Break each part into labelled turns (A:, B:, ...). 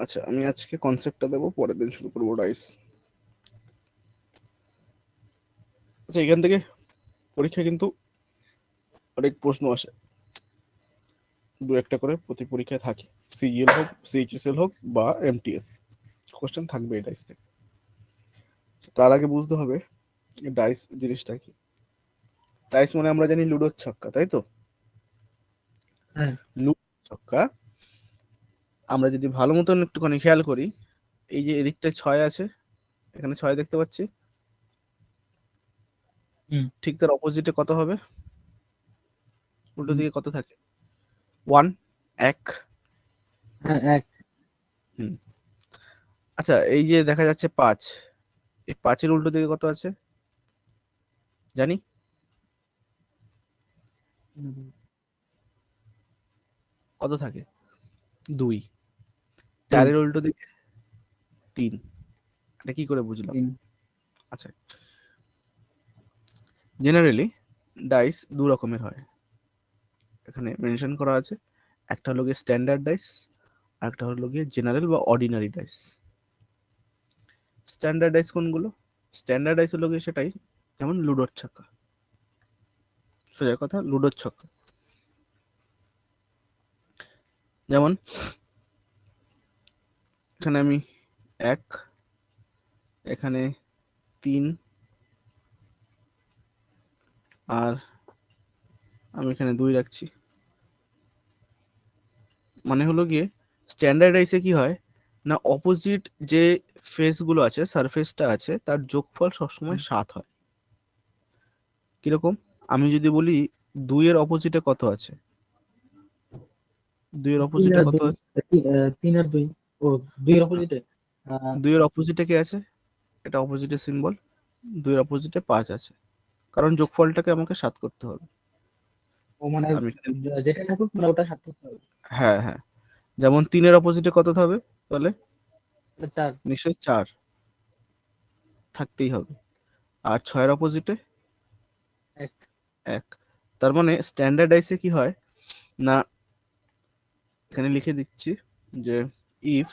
A: আচ্ছা আমি আজকে কনসেপ্টটা দেবো পরের দিন শুরু করব ডাইস আচ্ছা এখান থেকে পরীক্ষা কিন্তু অনেক প্রশ্ন আসে। দু একটা করে প্রতি পরীক্ষায় থাকে। সিইএল হোক সিএইচএসএল হোক বা এমটিএস কোশ্চেন থাকবে এই ডাইস থেকে তার আগে বুঝতে হবে ডাইস জিনিসটা কি? ডাইস মানে আমরা জানি লুডোর ছক্কা তাই তো?
B: হ্যাঁ।
A: লুডোর ছক্কা আমরা যদি ভালো মতন একটুখানি খেয়াল করি এই যে এদিকটায় ছয় আছে এখানে ছয় দেখতে পাচ্ছি।
B: হুম।
A: ঠিক তার অপোজিটে কত হবে? উল্টো দিকে কত থাকে? ওয়ান এক।
B: হ্যাঁ এক।
A: আচ্ছা এই যে দেখা যাচ্ছে পাঁচ এই পাঁচের উল্টো দিকে কত আছে? জানি? কত থাকে? দুই। চারের উল্টো দিকে? তিন। এটা কি করে বুঝলাম? আচ্ছা। জেনারেলি ডাইস দু রকমের হয়। এখানে মেনশন করা আছে একটা হলো গিয়ে স্ট্যান্ডার্ড ডাইস আর একটা হলো গিয়ে জেনারেল বা অর্ডিনারি ডাইস স্ট্যান্ডার্ড ডাইস কোনগুলো? স্ট্যান্ডার্ড ডাইস হলো গিয়ে সেটাই যেমন লুডোর ছক্কা। সোজা কথা লুডোর ছক্কা। যেমন এখানে আমি এক এখানে তিন আর আমি এখানে দুই রাখছি। মানে হলো গিয়ে স্ট্যান্ডার্ডাইসে কি হয়? না অপোজিট যে ফেসগুলো আছে সারফেসটা আছে তার যোগফল সবসময় সাত হয়। কীরকম? আমি যদি বলি দুইয়ের অপোজিটে কত আছে? দুইয়ের অপোজিটে কত আছে?
B: তিন আর দুই। ও দুইয়ের অপোজিটে
A: দুইয়ের অপোজিটে কি আছে? এটা অপোজিটে সিম্বল দুইয়ের অপোজিটে পাঁচ আছে। কারণ যোগফলটাকে আমাকে সাত করতে হবে।
B: ও মানে যেটা থাকুক মানে ওটা সাত করতে হবে।
A: হ্যাঁ হ্যাঁ। যেমন তিনের অপোজিটে কত হবে তাহলে
B: চার।
A: নিশ্চয়ই চার থাকতেই হবে। আর ছয়ের অপোজিটে
B: এক।
A: এক। তার মানে স্ট্যান্ডার্ডাইসে কি হয়? না এখানে লিখে দিচ্ছি যে ইফ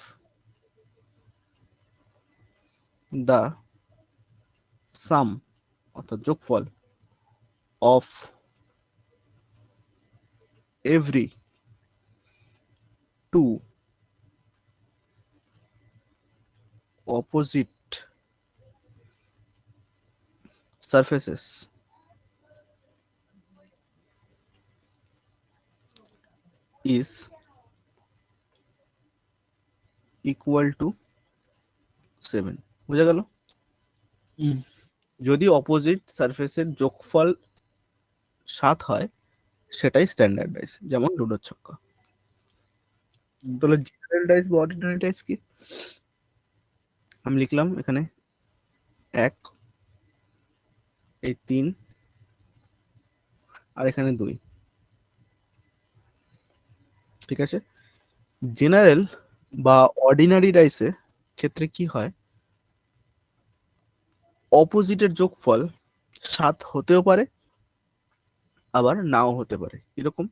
A: দা সাম অর্থাৎ যোগফল of every two opposite surfaces is equal to 7 বুঝা গেল। যদি অপোজিট সারফেসের যোগফল সাত হয় সেটাই স্ট্যান্ডার্ড ডাইস যেমন লুডোর ছক্কা। তাহলে জেনারেল ডাইস বা অর্ডিনারি ডাইস কি? আমি লিখলাম এখানে এক এই তিন আর এখানে দুই। ঠিক আছে? জেনারেল বা অর্ডিনারি ডাইসে ক্ষেত্রে কি হয়? অপোজিটের যোগফল সাত হতেও পারে আবার নাও হতে পারে। এরকম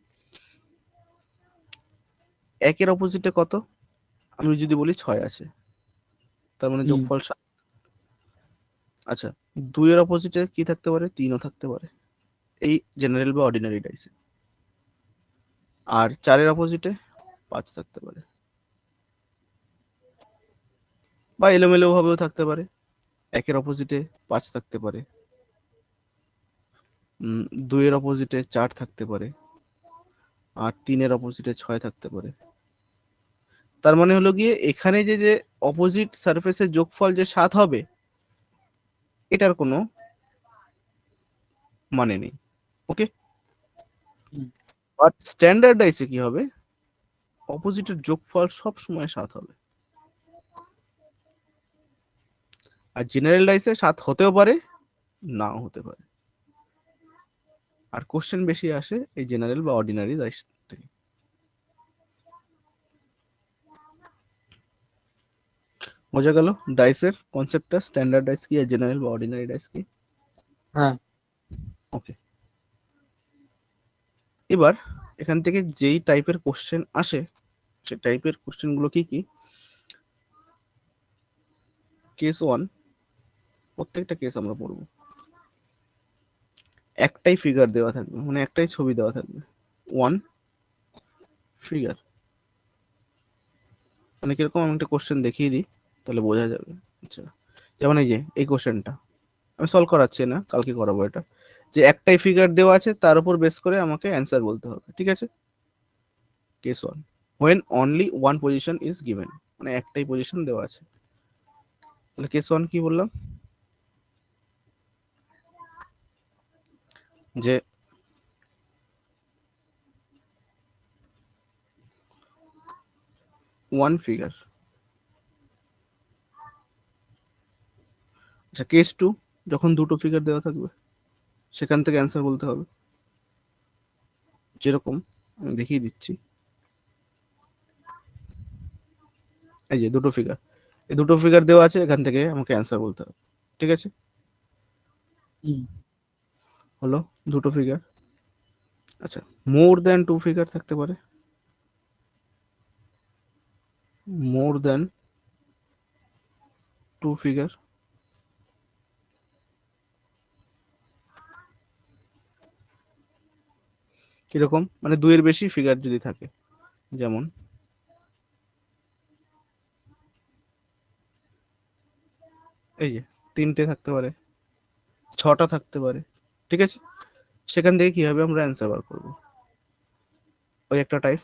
A: একের অপোজিটে কত? আমি যদি বলি ছয় আছে। তার মানে যোগফল সাত। আচ্ছা দুইয়ের অপোজিটে কি থাকতে পারে? তিনও থাকতে পারে। এই জেনারেল বা অর্ডিনারি ডাইসে আর চারের অপোজিটে পাঁচ থাকতে পারে। বা এলোমেলো ভাবেও থাকতে পারে। একের অপোজিটে পাঁচ থাকতে পারে। দুইয়ের অপোজিটে চার থাকতে পারে। আর তিনের অপোজিটে ছয় থাকতে পারে। তার মানে হলো গিয়ে এখানে যে যে অপোজিট সারফেসের যোগফল যে সাত হবে এটার কোনো মানে নেই। ওকে। বাট স্ট্যান্ডার্ড ডাইসে কি হবে? অপোজিটের যোগফল সব সময় সাত হবে। আর জেনারেল ডাইসে সাত হতেও পারে নাও হতে পারে। আর কোশ্চেন বেশি আসে এই জেনারেল বা অর্ডিনারি ডাইস থেকে। বোঝা গেল? ডাইসের কনসেপ্টটা স্ট্যান্ডার্ড ডাইস কি আর জেনারেল বা অর্ডিনারি ডাইস কি?
B: হ্যাঁ।
A: ওকে এবার এখান থেকে যেই টাইপের কোশ্চেন আসে সে টাইপের কোশ্চেনগুলো কি কি? কেস ওয়ান প্রত্যেকটা কেস আমরা পড়ব। একটাই ফিগার দেওয়া থাকবে মানে একটাই ছবি দেওয়া থাকবে। ওয়ান ফিগার মানে কীরকম আমি একটা কোশ্চেন দেখিয়ে দিই, তাহলে বোঝা যাবে। আচ্ছা যেমন এই যে, এই কোশ্চেনটা আমি সলভ করাচ্ছি না, কালকে করাবো এটা। যে একটাই ফিগার দেওয়া আছে, তার উপর বেস করে আমাকে অ্যান্সার বলতে হবে, ঠিক আছে? Case one when only one position is given মানে একটাই পজিশন দেওয়া আছে। তাহলে কেস ওয়ান কি বললাম? যে ওয়ান ফিগার আচ্ছা কেস টু যখন দুটো ফিগার দেওয়া থাকবে সেখান থেকে অ্যান্সার বলতে হবে যেরকম আমি দেখিয়ে দিচ্ছি এই যে দুটো ফিগার এই দুটো ফিগার দেওয়া আছে, এখান থেকে আমাকে অ্যান্সার বলতে হবে। ঠিক আছে?
B: হুম।
A: হলো দুটো ফিগার আচ্ছা মোর দ্যান টু ফিগার থাকতে পারে। মোর দ্যান টু ফিগার কীরকম মানে দুইয়ের বেশি ফিগার যদি থাকে, যেমন। এই যে, তিনটে থাকতে পারে, ছটা থাকতে পারে। ঠিক আছে? সেখান থেকে কি হবে আমরা অ্যান্সার বার করব? ওই একটা টাইপ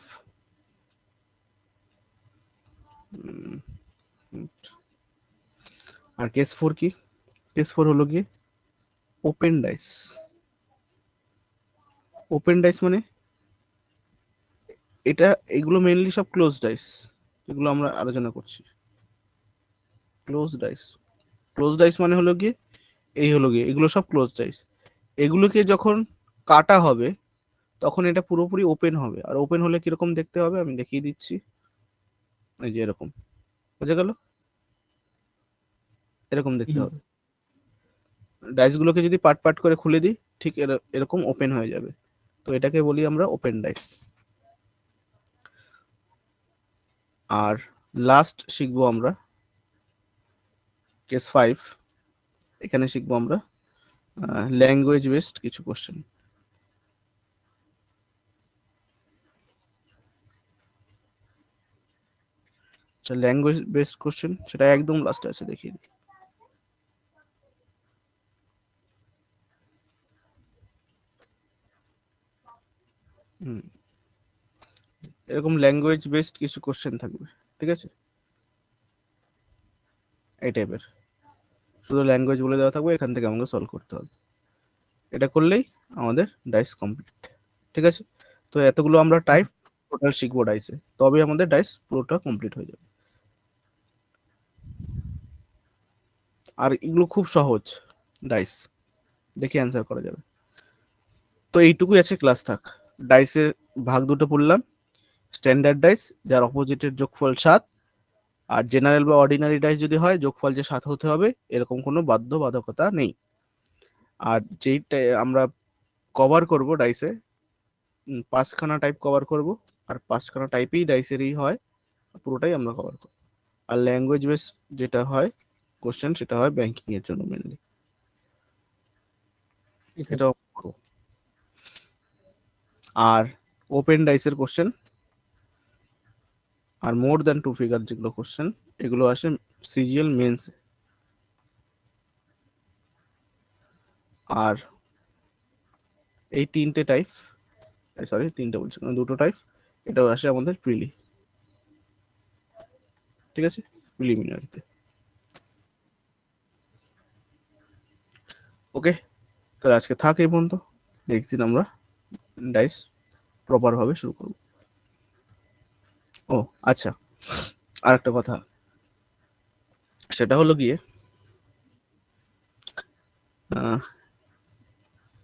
A: আর কেস ফোর কি? কেস ফোর হলো গিয়ে ওপেন ডাইস ওপেন ডাইস মানে? এটা, এগুলো মেনলি সব ক্লোজ ডাইস এগুলো আমরা আলোচনা করছি। ক্লোজ ডাইস ক্লোজ ডাইস মানে হলো গিয়ে, এই হলো গিয়ে, এগুলো সব ক্লোজ ডাইস এগুলোকে যখন কাটা হবে তখন এটা পুরোপুরি ওপেন হবে। আর ওপেন হলে কীরকম দেখতে হবে আমি দেখিয়ে দিচ্ছি। এই যে এরকম। বুঝে গেল? এরকম দেখতে হবে। ডাইস গুলোকে যদি পার্ট পার্ট করে খুলে দিই ঠিক এর- এরকম ওপেন হয়ে যাবে। তো এটাকে বলি আমরা ওপেন ডাইস আর লাস্ট শিখব আমরা কেস ফাইভ এখানে শিখব আমরা ল্যাঙ্গুয়েজ বেসড কিছু কোশ্চেন আচ্ছা ল্যাঙ্গুয়েজ বেসড কোশ্চেন সেটা একদম লাস্টে আছে, দেখিয়ে দিই। এরকম ল্যাঙ্গুয়েজ বেসড কিছু কোশ্চেন থাকবে, ঠিক আছে? এই টাইপের শুধু ল্যাঙ্গুয়েজ বলে দেওয়া থাকবে, এখান থেকে আমাকে সলভ করতে হবে। এটা করলেই আমাদের ডাইস কমপ্লিট ঠিক আছে? তো এতগুলো আমরা টাইপ টোটাল শিখব ডাইসে তবে আমাদের ডাইস পুরোটা কমপ্লিট হয়ে যাবে। আর এগুলো খুব সহজ ডাইস দেখে অ্যান্সার করা যাবে। তো এইটুকুই আছে ক্লাস থাক। ডাইসের ভাগ দুটো পড়লাম। স্ট্যান্ডার্ড ডাইস যার অপোজিটের যোগফল সাত। আর জেনারেল বা অর্ডিনারি ডাইস যদি হয় যোগফল যে সাত হতে হবে এরকম কোনো বাধ্যবাধকতা নেই। আর যেইটা আমরা কভার করব ডাইসে পাঁচখানা টাইপ কভার করব আর পাঁচখানা টাইপেই ডাইসেরই হয় পুরোটাই আমরা কভার করব। আর ল্যাঙ্গুয়েজ বেস যেটা হয় কোশ্চেন সেটা হয় ব্যাংকিং এর জন্য মেনলি। এটাও আর ওপেন ডাইসের কোশ্চেন আর মোর দ্যান টু ফিগার যেগুলো কোশ্চেন এগুলো আসে সিজিএল মেন্স। আর এই তিনটে টাইপ সরি তিনটে বলছি না, দুটো টাইপ এটাও আসে আমাদের প্রিলি। ঠিক আছে? প্রিলিমিনারিতে। ওকে তাহলে আজকে থাক এই পর্যন্ত। নেক্সট দিন আমরা ডাইস প্রপারভাবে শুরু করব। ও আচ্ছা। আর একটা কথা। সেটা হলো গিয়ে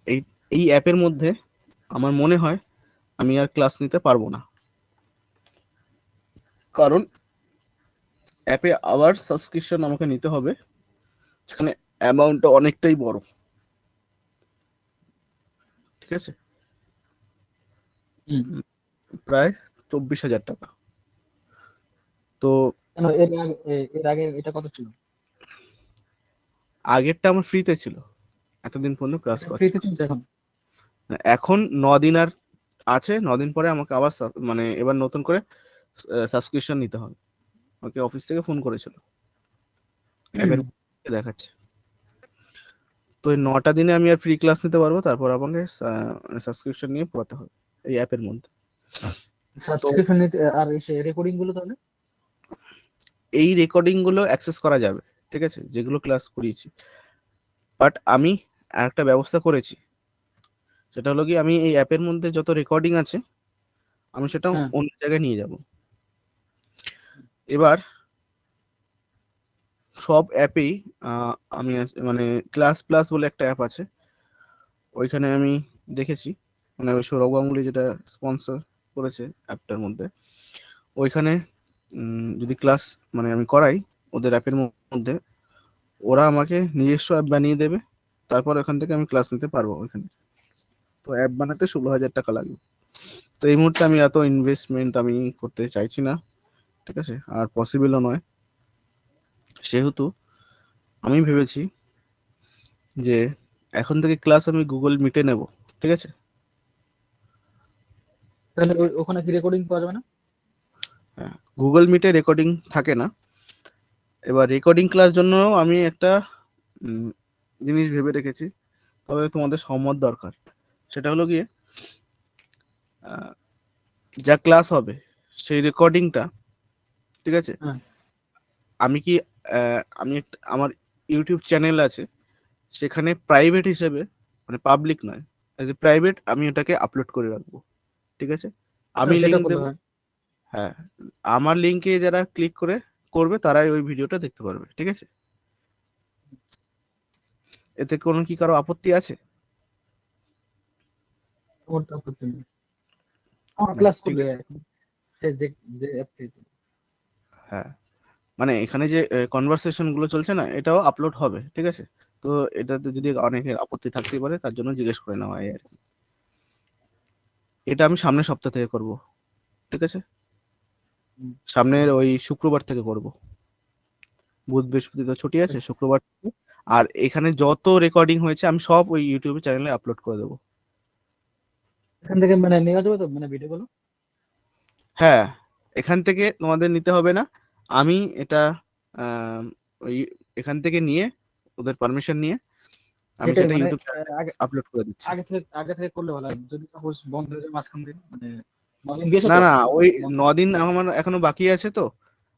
A: এই এই অ্যাপের মধ্যে আমার মনে হয় আমি আর ক্লাস নিতে পারব না। কারণ অ্যাপে আবার সাবস্ক্রিপশন আমাকে নিতে হবে সেখানে অ্যামাউন্টটা অনেকটাই বড়। ঠিক আছে?
B: হুম।
A: প্রায় চব্বিশ হাজার টাকা। তো
B: এর আগে এটা কত ছিল?
A: আগেরটা আমার ফ্রিতে ছিল। এতদিন পর্যন্ত ক্লাস করছি।
B: ফ্রিতে চলছে এখন
A: এখন? ন দিন আর আছে ন দিন পরে আমাকে আবার মানে এবার নতুন করে সাবস্ক্রিপশন নিতে হবে। আমাকে অফিস থেকে ফোন করেছিল। দেখাচ্ছে। তো এই নটা দিনে আমি আর ফ্রি ক্লাস নিতে পারব তারপর আমাকে সাবস্ক্রিপশন নিয়ে পড়াতে হবে এই অ্যাপের মধ্যে।
B: সাবস্ক্রিপশন নিতে আর রেকর্ডিংগুলো তাহলে?
A: এই রেকর্ডিংগুলো অ্যাক্সেস করা যাবে ঠিক আছে? যেগুলো ক্লাস করিয়েছি। বাট আমি একটা ব্যবস্থা করেছি। সেটা হলো কি আমি এই অ্যাপের মধ্যে যত রেকর্ডিং আছে আমি সেটা
B: হ্যাঁ।
A: অন্য জায়গায় নিয়ে যাব। এবার সব অ্যাপেই আমি মানে ক্লাস প্লাস বলে একটা অ্যাপ আছে। ওইখানে আমি দেখেছি মানে ওই সৌরভ গাঙ্গুলি যেটা স্পন্সর করেছে অ্যাপটার মধ্যে। ওইখানে যদি ক্লাস মানে আমি করাই ওদের অ্যাপের মধ্যে, ওরা আমাকে নিজস্ব অ্যাপ বানিয়ে দেবে, তারপর ওখান থেকে আমি ক্লাস নিতে পারব ওইখানে তো অ্যাপ বানাতে ষোলো হাজার টাকা লাগবে। তো এই মুহূর্তে আমি এত ইনভেস্টমেন্ট আমি করতে চাইছি না, ঠিক আছে? আর পসিবলও নয়। সেহেতু আমি ভেবেছি যে এখন থেকে ক্লাস আমি গুগল মিটে নেব, ঠিক আছে?
B: তাহলে ওখানে কি রেকর্ডিং পাওয়া যাবে না?
A: গুগল মিটে রেকর্ডিং থাকে না। এবার রেকর্ডিং ক্লাস জন্য আমি একটা জিনিস ভেবে রেখেছি। তবে তোমাদের সম্মত দরকার। সেটা হলো গিয়ে যা ক্লাস হবে সেই রেকর্ডিংটা ঠিক আছে?
B: হ্যাঁ।
A: আমি কি আমি আমার ইউটিউব চ্যানেল আছে সেখানে প্রাইভেট হিসেবে মানে পাবলিক নয় অ্যাজ এ প্রাইভেট আমি ওটাকে আপলোড করে রাখব। ঠিক আছে? আমি দেবো।
B: হয়।
A: হ্যাঁ আমার লিঙ্কে যারা ক্লিক করে করবে তারাই ওই ভিডিওটা দেখতে পারবে ঠিক আছে এতে কোনো কি কারও আপত্তি আছে
B: আমার তো আপত্তি নেই। আমার ক্লাস
A: ঠিক
B: করবে এখন সে যে যে অ্যাপ থেকে
A: হ্যাঁ মানে এখানে যে কনভারসেশনগুলো চলছে না এটাও আপলোড হবে ঠিক আছে তো এটাতে যদি অনেকের আপত্তি থাকতে পারে তার জন্য জিজ্ঞেস করে নেওয়া হয় আর কি এটা আমি সামনের সপ্তাহ থেকে করব ঠিক আছে। সামনের ওই শুক্রবার থেকে করব। বুধ বৃহস্পতি তো ছুটি আছে শুক্রবার আর এখানে যত রেকর্ডিং হয়েছে আমি সব ওই ইউটিউব চ্যানেলে আপলোড করে দেবো।
B: এখান থেকে মানে নেওয়া যাবে তো মানে ভিডিও গুলো?
A: হ্যাঁ এখান থেকে তোমাদের নিতে হবে না। আমি এটা ওই এখান থেকে নিয়ে ওদের পারমিশন নিয়ে আমি সেটা
B: মানে
A: ইউটিউব
B: আগে
A: আপলোড করে দিচ্ছি।
B: আগে থেকে আগে থেকে করলে ভালো যদি সাপোজ বন্ধ হয়ে যায় মাঝখান থেকে মানে
A: না না ওই নদিন আমার এখনও বাকি আছে তো।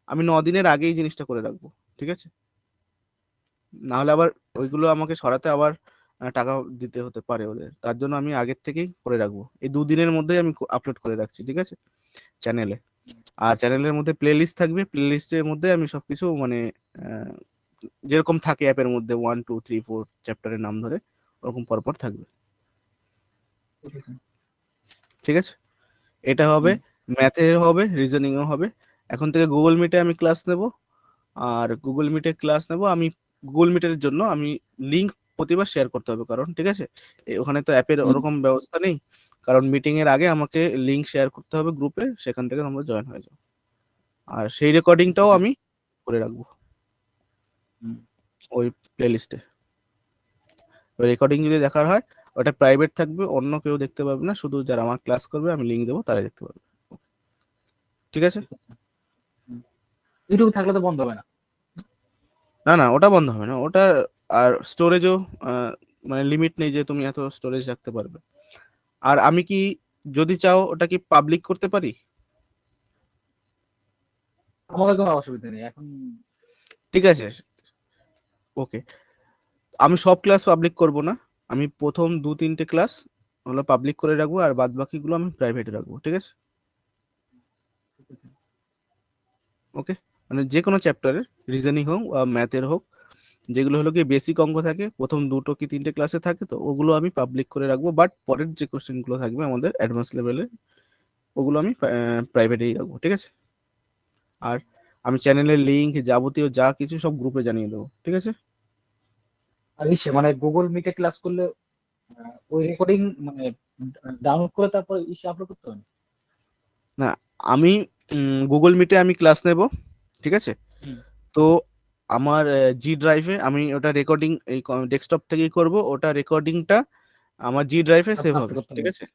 A: আমি নদিনের আগেই জিনিসটা করে রাখব ঠিক আছে? না হলে আবার ওইগুলো আমাকে সরাতে আবার টাকা দিতে হতে পারে ওদের। তার জন্য আমি আগের থেকেই করে রাখব। এই দুদিনের মধ্যেই আমি আপলোড করে রাখছি ঠিক আছে? চ্যানেলে। আর চ্যানেলের মধ্যে প্লে লিস্ট থাকবে। প্লে লিস্টের মধ্যে আমি সবকিছু মানে যেরকম থাকে অ্যাপের মধ্যে ওয়ান টু থ্রি ফোর চ্যাপ্টারের নাম ধরে ওরকম পরপর থাকবে।
B: ঠিক আছে।
A: এটা হবে ম্যাথের হবে রিজনিংও হবে। এখন থেকে গুগল মিটে আমি ক্লাস নেব। আর গুগল মিটে ক্লাস নেব। আমি গুগল মিটের জন্য আমি লিংক প্রতিবার শেয়ার করতে হবে কারণ ঠিক আছে? ওখানে তো অ্যাপের ওরকম ব্যবস্থা নেই। কারণ মিটিং এর আগে আমাকে লিংক শেয়ার করতে হবে গ্রুপে সেখান থেকে আমরা জয়েন হয়ে যাব আর সেই রেকর্ডিংটাও আমি করে রাখব। ওই প্লেলিস্টে ওই রেকর্ডিং যদি দেখার হয় ওটা প্রাইভেট থাকবে অন্য কেউ দেখতে পাবে না। শুধু যারা আমার ক্লাস করবে আমি লিংক দেবো তারাই দেখতে পাবে। ঠিক আছে?
B: ইউটিউব থাকলে তো বন্ধ হবে না।
A: না না ওটা বন্ধ হবে না। ওটা আর স্টোরেজও মানে লিমিট নেই যে তুমি এত স্টোরেজ রাখতে পারবে। আর আমি কি যদি চাও ওটা কি পাবলিক করতে পারি?
B: আমাদের কোনো অসুবিধা নেই এখন
A: ঠিক আছে। ওকে। আমি সব ক্লাস পাবলিক করব না। আমি প্রথম দু, তিনটে ক্লাস হলো পাবলিক করে রাখব আর বাদ বাকিগুলো আমি প্রাইভেটে রাখব, ঠিক আছে? ওকে মানে যে কোনো চ্যাপ্টারের রিজনিং হোক বা ম্যাথের হোক, যেগুলো হলো কি বেসিক অঙ্ক থাকে, প্রথম দুটো কি তিনটে ক্লাসে থাকে, তো ওগুলো আমি পাবলিক করে রাখব বাট পরের যে কোশ্চেনগুলো থাকবে আমাদের অ্যাডভান্স লেভেলে ওগুলো আমি প্রাইভেটেই রাখব, ঠিক আছে? আর আমি চ্যানেলের লিঙ্ক যাবতীয় যা কিছু সব গ্রুপে জানিয়ে দেবো, ঠিক আছে?
B: ইসে মানে গুগল মিটে ক্লাস করলে ওই রেকর্ডিং মানে ডাউনলোড করে তারপর ইসে আপলোড করতে হবে না?
A: আমি গুগল মিটে আমি ক্লাস নেব ঠিক আছে? তো আমার জি ড্রাইভে আমি ওটা রেকর্ডিং এই ডেস্কটপ থেকেই করব ওটা রেকর্ডিংটা আমার জি ড্রাইভে সেভ হবে ঠিক আছে?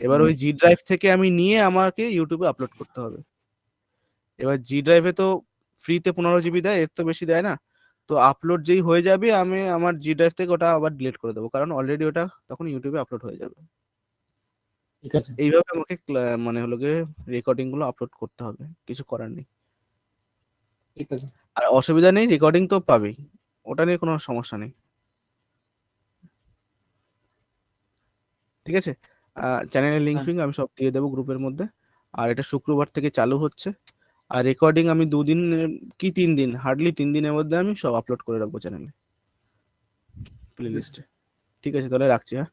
A: এবার ওই জি ড্রাইভ থেকে আমি নিয়ে আমাকে ইউটিউবে আপলোড করতে হবে। এবার জি ড্রাইভে তো ফ্রিতে পনেরো জিবি দেয় এর তো বেশি দেয় না। তো আপলোড যেই হয়ে যাবে আমি আমার জি ড্রাইভ থেকে ওটা আবার ডিলিট করে দেবো। কারণ অলরেডি ওটা তখন ইউটিউবে আপলোড হয়ে যাবে।
B: ঠিক আছে।
A: এইভাবে আমাকে মানে হলো গিয়ে রেকর্ডিংগুলো আপলোড করতে হবে। কিছু করার নেই।
B: ঠিক আছে।
A: আর অসুবিধা নেই রেকর্ডিং তো পাবেই। ওটা নিয়ে কোনো সমস্যা নেই। ঠিক আছে? চ্যানেলের লিঙ্ক। ফিঙ্ক আমি সব দিয়ে দেবো গ্রুপের মধ্যে। আর এটা শুক্রবার থেকে চালু হচ্ছে। আর রেকর্ডিং আমি দুদিন, কি তিন দিন? হার্ডলি তিন দিনের মধ্যে আমি সব আপলোড করে রাখব চ্যানেলে প্লে লিস্টে ঠিক আছে, তাহলে রাখছি হ্যাঁ?